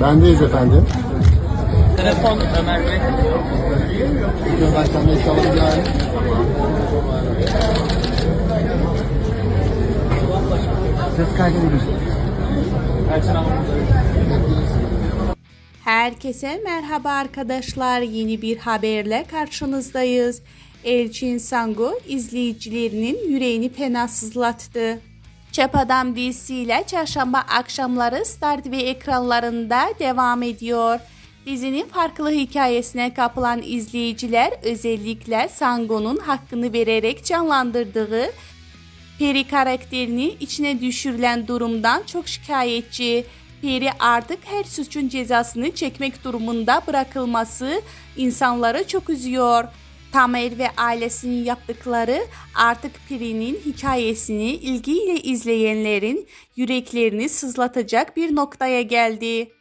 Bendeyiz efendim. Telefon Ömer Bey. De inşallah gel. Ses kaydı Elçin Hanım. Herkese merhaba arkadaşlar. Yeni bir haberle karşınızdayız. Elçin Sangu izleyicilerinin yüreğini fenasızlattı. Çöp Adam dizisiyle çarşamba akşamları Star TV ekranlarında devam ediyor. Dizinin farklı hikayesine kapılan izleyiciler özellikle Sango'nun hakkını vererek canlandırdığı Peri karakterini içine düşürülen durumdan çok şikayetçi. Peri artık her suçun cezasını çekmek durumunda bırakılması insanları çok üzüyor. Tamer ve ailesinin yaptıkları artık Peri'nin hikayesini ilgiyle izleyenlerin yüreklerini sızlatacak bir noktaya geldi.